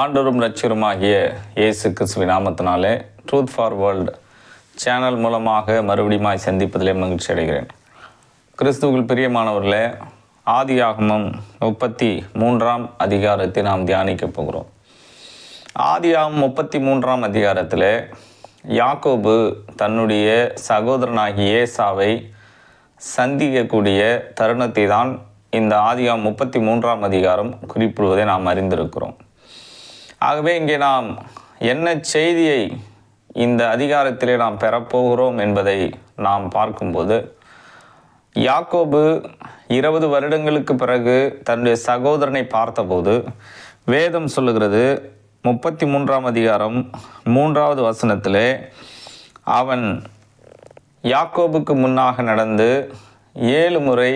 ஆண்டரும் லட்சியருமாகிய இயேசு கிறிஸ்துவின் நாமத்தினாலே ட்ரூத் ஃபார் வேர்ல்டு சேனல் மூலமாக மறுபடியுமாய் சந்திப்பதிலே மகிழ்ச்சி அடைகிறேன். கிறிஸ்துவுக்குள் பிரியமானவர்களே ஆதியாகமம் முப்பத்தி மூன்றாம் அதிகாரத்தை நாம் தியானிக்கப் போகிறோம். ஆதியாகமம் முப்பத்தி மூன்றாம் அதிகாரத்தில் யாக்கோபு தன்னுடைய சகோதரனாகிய ஏசாவை சந்திக்கக்கூடிய தருணத்தை தான் இந்த ஆதியாகம் முப்பத்தி மூன்றாம் அதிகாரம் குறிப்பிடுவதை நாம் அறிந்திருக்கிறோம். ஆகவே இங்கே நாம் என்ன செய்தியை இந்த அதிகாரத்திலே நாம் பெறப்போகிறோம் என்பதை நாம் பார்க்கும்போது யாக்கோபு இருபது வருடங்களுக்கு பிறகு தன்னுடைய சகோதரனை பார்த்தபோது வேதம் சொல்லுகிறது முப்பத்தி மூன்றாம் அதிகாரம் மூன்றாவது வசனத்திலே அவன் யாக்கோபுக்கு முன்னாக நடந்து ஏழு முறை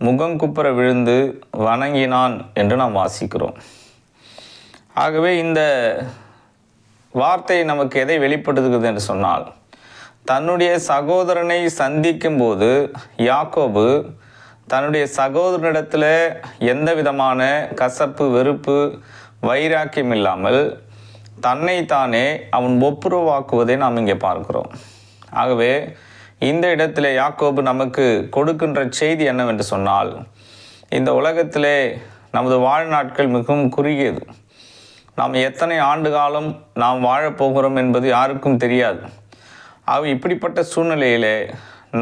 முகங்குப்புற விழுந்து வணங்கினான் என்று நாம் வாசிக்கிறோம். ஆகவே இந்த வார்த்தை நமக்கு எதை வெளிப்படுத்துகிறது என்று சொன்னால் தன்னுடைய சகோதரனை சந்திக்கும் போது யாக்கோபு தன்னுடைய சகோதரனிடத்தில் எந்த விதமான கசப்பு வெறுப்பு வைராக்கியம் இல்லாமல் தன்னைத்தானே அவன் ஒப்புரவாக்குவதை நாம் இங்கே பார்க்கிறோம். ஆகவே இந்த இடத்துல யாக்கோபு நமக்கு கொடுக்கின்ற செய்தி என்னவென்று சொன்னால் இந்த உலகத்திலே நமது வாழ்நாட்கள் மிகவும் குறுகியது. நாம் எத்தனை ஆண்டு காலம் நாம் வாழப்போகிறோம் என்பது யாருக்கும் தெரியாது. ஆக இப்படிப்பட்ட சூழ்நிலையிலே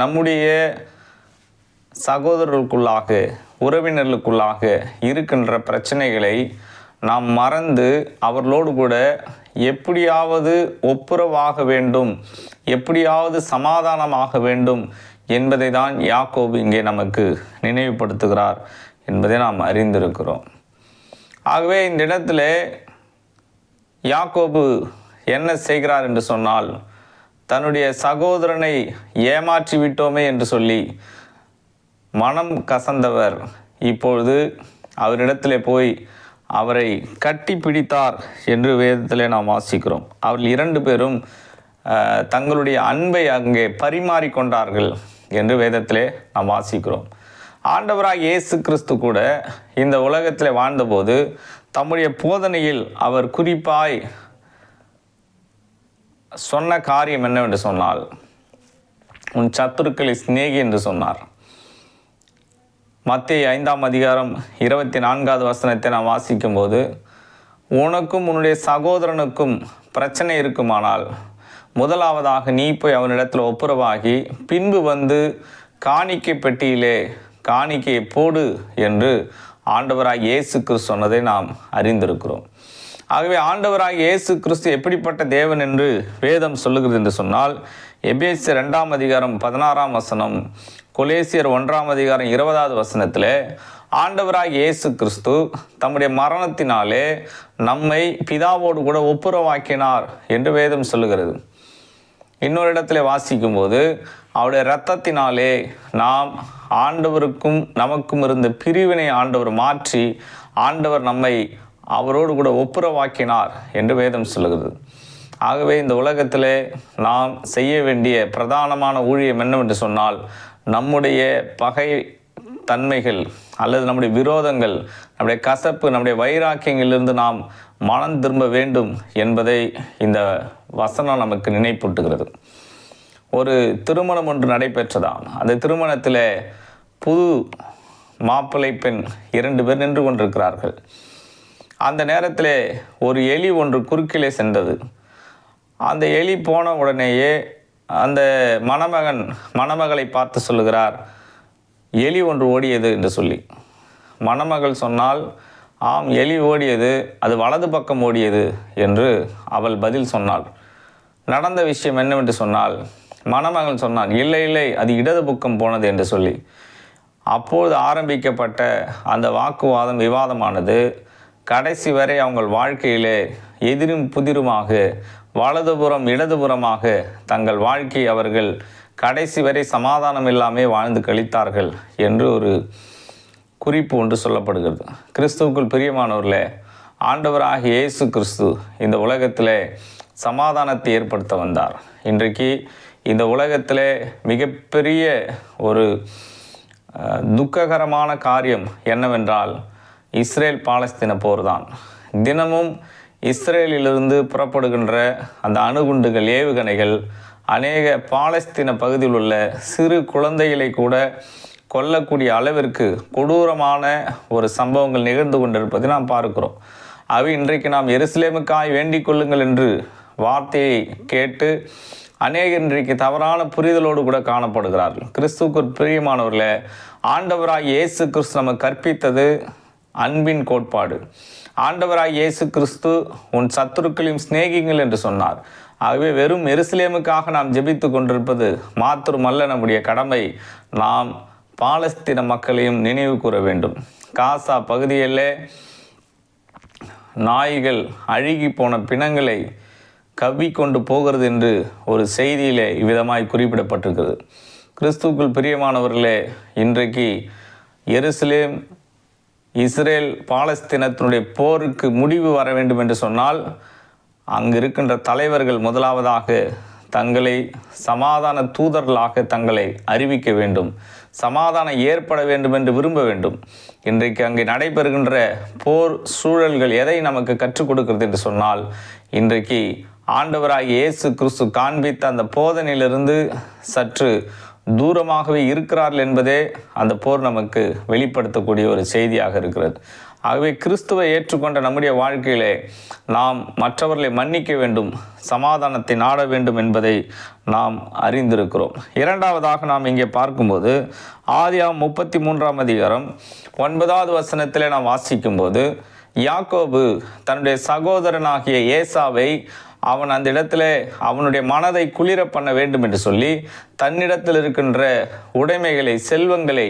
நம்முடைய சகோதரர்களுக்குள்ளாக உறவினர்களுக்குள்ளாக இருக்கின்ற பிரச்சனைகளை நாம் மறந்து அவர்களோடு கூட எப்படியாவது ஒப்புரவாக வேண்டும் எப்படியாவது சமாதானமாக வேண்டும் என்பதை தான் யாக்கோபு இங்கே நமக்கு நினைவுபடுத்துகிறார் என்பதை நாம் அறிந்திருக்கிறோம். ஆகவே இந்த இடத்துல யாக்கோபு என்ன செய்கிறார் என்று சொன்னால் தன்னுடைய சகோதரனை ஏமாற்றி விட்டோமே என்று சொல்லி மனம் கசந்தவர். இப்பொழுது அவரிடத்திலே போய் அவரை கட்டி பிடித்தார் என்று வேதத்திலே நாம் வாசிக்கிறோம். அவர்கள் இரண்டு பேரும் தங்களுடைய அன்பை அங்கே பரிமாறிக்கொண்டார்கள் என்று வேதத்திலே நாம் வாசிக்கிறோம். ஆண்டவராக இயேசு கிறிஸ்து கூட இந்த உலகத்தில் வாழ்ந்தபோது தம்முடைய போதனையில் அவர் குறிப்பாய் சொன்ன காரியம் என்னவென்று சொன்னால் உன் சத்துருக்களை சிநேகி என்று சொன்னார். மத்திய ஐந்தாம் அதிகாரம் இருபத்தி நான்காவது வசனத்தை நாம் வாசிக்கும்போது உனக்கும் உன்னுடைய சகோதரனுக்கும் பிரச்சனை இருக்குமானால் முதலாவதாக நீ போய் அவனிடத்தில் ஒப்புரவாகி பின்பு வந்து காணிக்கை பெட்டியிலே காணிக்கையை போடு என்று ஆண்டவராக இயேசு கிறிஸ்து சொன்னதை நாம் அறிந்திருக்கிறோம். ஆகவே ஆண்டவராக இயேசு கிறிஸ்து எப்படிப்பட்ட தேவன் என்று வேதம் சொல்லுகிறது என்று சொன்னால் எபேசியர் ரெண்டாம் அதிகாரம் பதினாறாம் வசனம் கொலேசியர் ஒன்றாம் அதிகாரம் இருபதாவது வசனத்தில் ஆண்டவராக இயேசு கிறிஸ்து தம்முடைய மரணத்தினாலே நம்மை பிதாவோடு கூட ஒப்புரவாக்கினார் என்று வேதம் சொல்லுகிறது. இன்னொரு இடத்துல வாசிக்கும்போது அவருடைய இரத்தத்தினாலே நாம் ஆண்டவருக்கும் நமக்கும் இருந்த பிரிவினை ஆண்டவர் மாற்றி ஆண்டவர் நம்மை அவரோடு கூட ஒப்புரவாக்கினார் என்று வேதம் சொல்லுகிறது. ஆகவே இந்த உலகத்திலே நாம் செய்ய வேண்டிய பிரதானமான ஊழியம் என்னவென்று சொன்னால் நம்முடைய பகை தன்மைகள் அல்லது நம்முடைய விரோதங்கள் நம்முடைய கசப்பு நம்முடைய வைராக்கியங்களிலிருந்து நாம் மனம் திரும்ப வேண்டும் என்பதை இந்த வசனம் நமக்கு நினைப்பூட்டுகிறது. ஒரு திருமணம் ஒன்று நடைபெற்றதாம். அந்த திருமணத்தில் புது மாப்பிள்ளை பெண் இரண்டு பேர் நின்று கொண்டிருக்கிறார்கள். அந்த நேரத்தில் ஒரு எலி ஒன்று குறுக்கிலே சென்றது. அந்த எலி போன உடனேயே அந்த மணமகன் மணமகளை பார்த்து சொல்லுகிறார் எலி ஒன்று ஓடியது என்று சொல்லி. மணமகள் சொன்னால் ஆம் எலி ஓடியது அது வலது பக்கம் ஓடியது என்று அவள் பதில் சொன்னாள். நடந்த விஷயம் என்னவென்று சொன்னால் மணமகன் சொன்னான் இல்லை இல்லை அது இடது பக்கம் போனது என்று சொல்லி. அப்போது ஆரம்பிக்கப்பட்ட அந்த வாக்குவாதம் விவாதமானது கடைசி வரை அவங்கள் வாழ்க்கையிலே எதிரும் புதிருமாக வலதுபுறம் இடதுபுறமாக தங்கள் வாழ்க்கையை அவர்கள் கடைசி வரை சமாதானம் இல்லாமல் வாழ்ந்து கழித்தார்கள் என்று ஒரு குறிப்பு ஒன்று சொல்லப்படுகிறது. கிறிஸ்துவுக்குள் பிரியமானவர்களே ஆண்டவராக இயேசு கிறிஸ்து இந்த உலகத்தில் சமாதானத்தை ஏற்படுத்த வந்தார். இன்றைக்கு இந்த உலகத்தில் மிகப்பெரிய ஒரு துக்ககரமான காரியம் என்னவென்றால் இஸ்ரேல் பாலஸ்தீன போர் தான் தினமும் இஸ்ரேலிலிருந்து புறப்படுகின்ற அந்த அணுகுண்டுகள் ஏவுகணைகள் அநேக பாலஸ்தீன பகுதியில் உள்ள சிறு குழந்தைகளை கூட கொல்லக்கூடிய அளவிற்கு கொடூரமான ஒரு சம்பவங்கள் நிகழ்ந்து கொண்டிருப்பதை நாம் பார்க்கிறோம். அவை இன்றைக்கு நாம் எருசலேமுக்காய் வேண்டிக் கொள்ளுங்கள் என்று வார்த்தையை கேட்டு அநேகர் இன்றைக்கு தவறான புரிதலோடு கூட காணப்படுகிறார்கள். கிறிஸ்துவுக்கு பிரியமானவர்களே ஆண்டவராய் இயேசு கிறிஸ்து நம்ம கற்பித்தது அன்பின் கோட்பாடு. ஆண்டவராய் இயேசு கிறிஸ்து உன் சத்துருக்களையும் சிநேகிங்கள் என்று சொன்னார். ஆகவே வெறும் எருசலேமுக்காக நாம் ஜெபித்து கொண்டிருப்பது மாத்திரமல்ல நம்முடைய கடமை. நாம் பாலஸ்தீன மக்களையும் நினைவு கூற வேண்டும். காசா பகுதியிலே நாய்கள் அழுகி போன பிணங்களை கவ்வி கொண்டு போகிறது என்று ஒரு செய்தியிலே இவ்விதமாய் குறிப்பிடப்பட்டிருக்கிறது. கிறிஸ்துவுக்குள் பிரியமானவர்களே இன்றைக்கு எருசலேம் இஸ்ரேல் பாலஸ்தீனத்தினுடைய போருக்கு முடிவு வர வேண்டும் என்று சொன்னால் அங்கு இருக்கின்ற தலைவர்கள் முதலாவதாக தங்களை சமாதான தூதர்களாக தங்களை அறிவிக்க வேண்டும். சமாதானம் ஏற்பட வேண்டும் என்று விரும்ப வேண்டும். இன்றைக்கு அங்கே நடைபெறுகின்ற போர் சூழல்கள் எதை நமக்கு கற்றுக் கொடுக்கிறது என்று சொன்னால் இன்றைக்கு ஆண்டவராக இயேசு கிறிஸ்து காண்பித்த அந்த போதனையிலிருந்து சற்று தூரமாகவே இருக்கிறார்கள் என்பதே அந்த போர் நமக்கு வெளிப்படுத்தக்கூடிய ஒரு செய்தியாக இருக்கிறது. ஆகவே கிறிஸ்துவை ஏற்றுக்கொண்ட நம்முடைய வாழ்க்கையிலே நாம் மற்றவர்களை மன்னிக்க வேண்டும் சமாதானத்தை நாட வேண்டும் என்பதை நாம் அறிந்திருக்கிறோம். இரண்டாவதாக நாம் இங்கே பார்க்கும்போது ஆதியாம் முப்பத்தி மூன்றாம் அதிகாரம் ஒன்பதாவது வசனத்திலே நாம் வாசிக்கும்போது யாக்கோபு தன்னுடைய சகோதரனாகிய ஏசாவை அவன் அந்த இடத்துல அவனுடைய மனதை குளிர பண்ண வேண்டும் என்று சொல்லி தன்னிடத்தில் இருக்கின்ற உடைமைகளை செல்வங்களை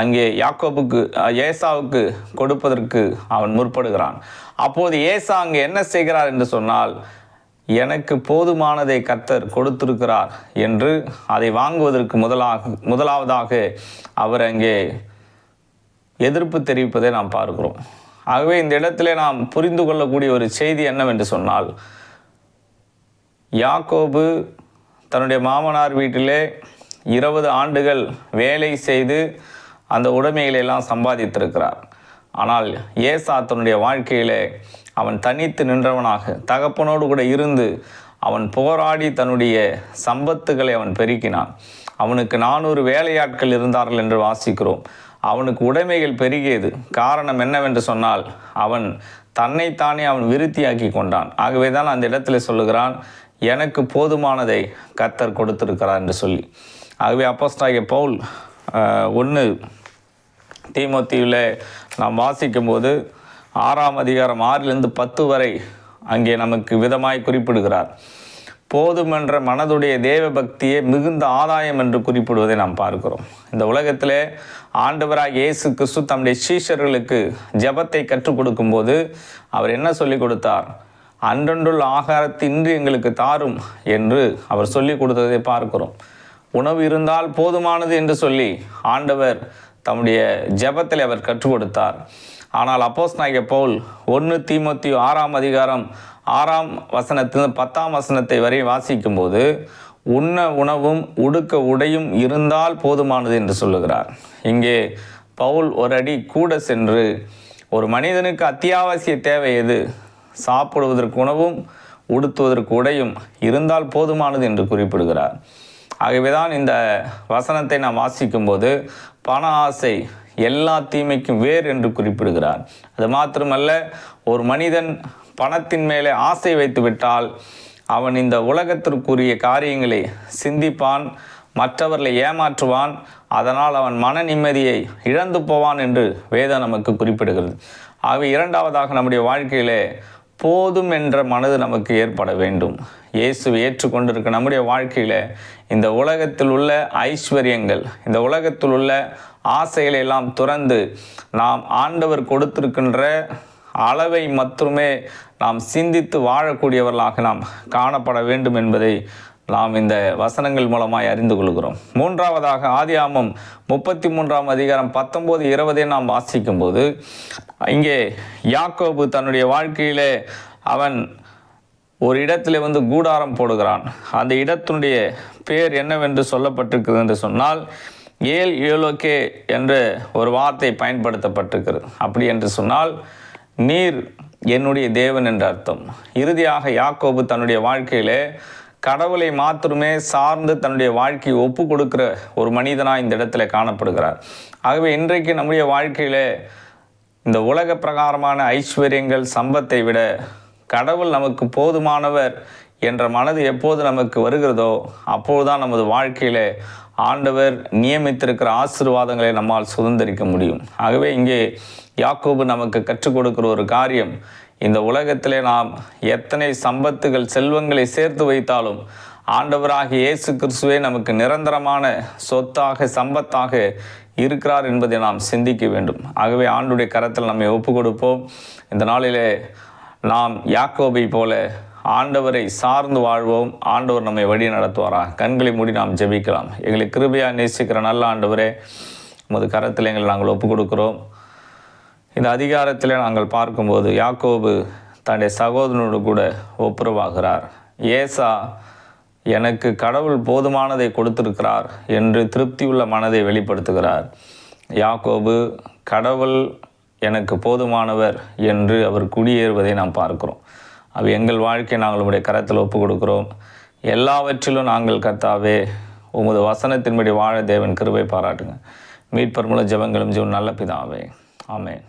அங்கே யாக்கோபுக்கு ஏசாவுக்கு கொடுப்பதற்கு அவன் முற்படுகிறான். அப்போது ஏசா அங்கே என்ன செய்கிறார் என்று சொன்னால் எனக்கு போதுமானதை கத்தர் கொடுத்திருக்கிறார் என்று அதை வாங்குவதற்கு முதலாக முதலாவதாக அவர் அங்கே எதிர்ப்பு தெரிவிப்பதை நாம் பார்க்கிறோம். ஆகவே இந்த இடத்திலே நாம் புரிந்து கொள்ளக்கூடிய ஒரு செய்தி என்னவென்று சொன்னால் யாக்கோபு தன்னுடைய மாமனார் வீட்டிலே இருபது ஆண்டுகள் வேலை செய்து அந்த உடைமைகளை எல்லாம் சம்பாதித்திருக்கிறார். ஆனால் ஏசா தன்னுடைய வாழ்க்கையிலே அவன் தனித்து நின்றவனாக தகப்பனோடு கூட இருந்து அவன் போராடி தன்னுடைய சம்பத்துகளை அவன் பெருக்கினான். அவனுக்கு நானூறு வேலையாட்கள் இருந்தார்கள் என்று வாசிக்கிறோம். அவனுக்கு உடைமைகள் பெருகியது. காரணம் என்னவென்று சொன்னால் அவன் தன்னைத்தானே அவன் விருத்தியாக்கி கொண்டான். ஆகவே தான் அந்த இடத்துல சொல்லுகிறான் எனக்கு போதுமானதை கத்தர் கொடுத்திருக்கிறார் என்று சொல்லி. ஆகவே அப்போஸ்டாகிய பவுல் ஒன்று தீமோத்தியில் நாம் வாசிக்கும்போது ஆறாம் அதிகாரம் ஆறிலிருந்து பத்து வரை அங்கே நமக்கு விதமாய் குறிப்பிடுகிறார். போதுமென்ற மனதுடைய தேவ பக்தியே மிகுந்த ஆதாயம் என்று குறிப்பிடுவதை நாம் பார்க்கிறோம். இந்த உலகத்திலே ஆண்டவராக இயேசு கிறிஸ்து தம்முடைய சீஷர்களுக்கு ஜெபத்தை கற்றுக் கொடுக்கும்போது அவர் என்ன சொல்லிக் கொடுத்தார்? அன்றன்றுள்ள ஆகாரத்தை இன்று எங்களுக்கு தாரும் என்று அவர் சொல்லிக் கொடுத்ததை பார்க்கிறோம். உணவு இருந்தால் போதுமானது என்று சொல்லி ஆண்டவர் தம்முடைய ஜெபத்தில் அவர் கற்றுக் கொடுத்தார் ஆனால் அப்போஸ் நாயக பவுல் ஒன்று தீமத்தி ஆறாம் அதிகாரம் ஆறாம் வசனத்திலிருந்து பத்தாம் வசனத்தை வரை வாசிக்கும்போது உண்ண உணவும் உடுக்க உடையும் இருந்தால் போதுமானது என்று சொல்லுகிறார். இங்கே பவுல் ஒரு அடி கூட சென்று ஒரு மனிதனுக்கு அத்தியாவசிய தேவை எது? சாப்பிடுவதற்கு உணவும் உடுத்துவதற்கு உடையும் இருந்தால் போதுமானது என்று குறிப்பிடுகிறார். ஆகவேதான் இந்த வசனத்தை நாம் வாசிக்கும்போது பண ஆசை எல்லா தீமைக்கும் வேர் என்று குறிப்பிடுகிறார். அது மாத்திரமல்ல ஒரு மனிதன் பணத்தின் மேலே ஆசை வைத்துவிட்டால் அவன் இந்த உலகத்திற்குரிய காரியங்களை சிந்திப்பான் மற்றவர்களை ஏமாற்றுவான் அதனால் அவன் மன நிம்மதியை இழந்து போவான் என்று வேதம் நமக்கு குறிப்பிடுகிறது. ஆகவே இரண்டாவதாக நம்முடைய வாழ்க்கையிலே போதும் என்ற மனது நமக்கு ஏற்பட வேண்டும். இயேசு ஏற்றுக்கொண்டிருக்க நம்முடைய வாழ்க்கையில் இந்த உலகத்தில் உள்ள ஐஸ்வர்யங்கள் இந்த உலகத்தில் உள்ள ஆசைகளை எல்லாம் துறந்து நாம் ஆண்டவர் கொடுத்திருக்கின்ற அளவை மட்டுமே நாம் சிந்தித்து வாழக்கூடியவர்களாக நாம் காணப்பட வேண்டும் என்பதை நாம் இந்த வசனங்கள் மூலமாய் அறிந்து கொள்கிறோம். மூன்றாவதாக ஆதியாமம் முப்பத்தி மூன்றாம் அதிகாரம் பத்தொம்போது இருபதை நாம் வாசிக்கும்போது இங்கே யாக்கோபு தன்னுடைய வாழ்க்கையிலே அவன் ஒரு இடத்துல வந்து கூடாரம் போடுகிறான். அந்த இடத்தினுடைய பேர் என்னவென்று சொல்லப்பட்டிருக்கிறது என்று சொன்னால் ஏல் ஏலோகே என்ற ஒரு வார்த்தை பயன்படுத்தப்பட்டிருக்கிறது. அப்படி என்று சொன்னால் நீர் என்னுடைய தேவன் என்ற அர்த்தம். இறுதியாக யாக்கோபு தன்னுடைய வாழ்க்கையிலே கடவுளை மாத்திரமே சார்ந்து தன்னுடைய வாழ்க்கையை ஒப்பு கொடுக்கிற ஒரு மனிதனாக இந்த இடத்துல காணப்படுகிறார். ஆகவே இன்றைக்கு நம்முடைய வாழ்க்கையில் இந்த உலக பிரகாரமான ஐஸ்வர்யங்கள் சம்பத்தை விட கடவுள் நமக்கு போதுமானவர் என்ற மனது எப்போது நமக்கு வருகிறதோ அப்போதுதான் நமது வாழ்க்கையில் ஆண்டவர் நியமித்திருக்கிற ஆசீர்வாதங்களை நம்மால் சுதந்திரிக்க முடியும். ஆகவே இங்கே யாக்கோபு நமக்கு கற்றுக் கொடுக்கிற ஒரு காரியம் இந்த உலகத்திலே நாம் எத்தனை சம்பத்துகள் செல்வங்களை சேர்த்து வைத்தாலும் ஆண்டவராக இயேசு கிறிஸ்துவே நமக்கு நிரந்தரமான சொத்தாக சம்பத்தாக இருக்கிறார் என்பதை நாம் சிந்திக்க வேண்டும். ஆகவே ஆண்டுடைய கரத்தில் நம்மை ஒப்பு கொடுப்போம் இந்த நாளிலே நாம் யாக்கோபை போல ஆண்டவரை சார்ந்து வாழ்வோம். ஆண்டவர் நம்மை வழி நடத்துவாரா? கண்களை மூடி நாம் ஜெபிக்கலாம். எங்களை கிருபையாக நேசிக்கிற நல்ல ஆண்டவரே உமது கரத்தில் எங்களை நாங்கள் ஒப்பு கொடுக்கிறோம் இந்த அதிகாரத்தில் நாங்கள் பார்க்கும்போது யாக்கோபு தன்னுடைய சகோதரனோடு கூட ஒப்புரவாகிறார். ஏசா எனக்கு கடவுள் போதுமானதை கொடுத்திருக்கிறார் என்று திருப்தியுள்ள மனதை வெளிப்படுத்துகிறார். யாக்கோபு கடவுள் எனக்கு போதுமானவர் என்று அவர் குடியேறுவதை நாம் பார்க்கிறோம். அது எங்கள் வாழ்க்கை நாங்கள் உடைய கரத்தில் ஒப்பு கொடுக்கிறோம் எல்லாவற்றிலும் நாங்கள் கத்தாவே உமது வசனத்தின்படி வாழ தேவன் கிருபை பாராட்டுங்க. மீட்பர் மூலம் ஜபங்களும் ஜீவன் நல்ல பிதாவே. ஆமேன்.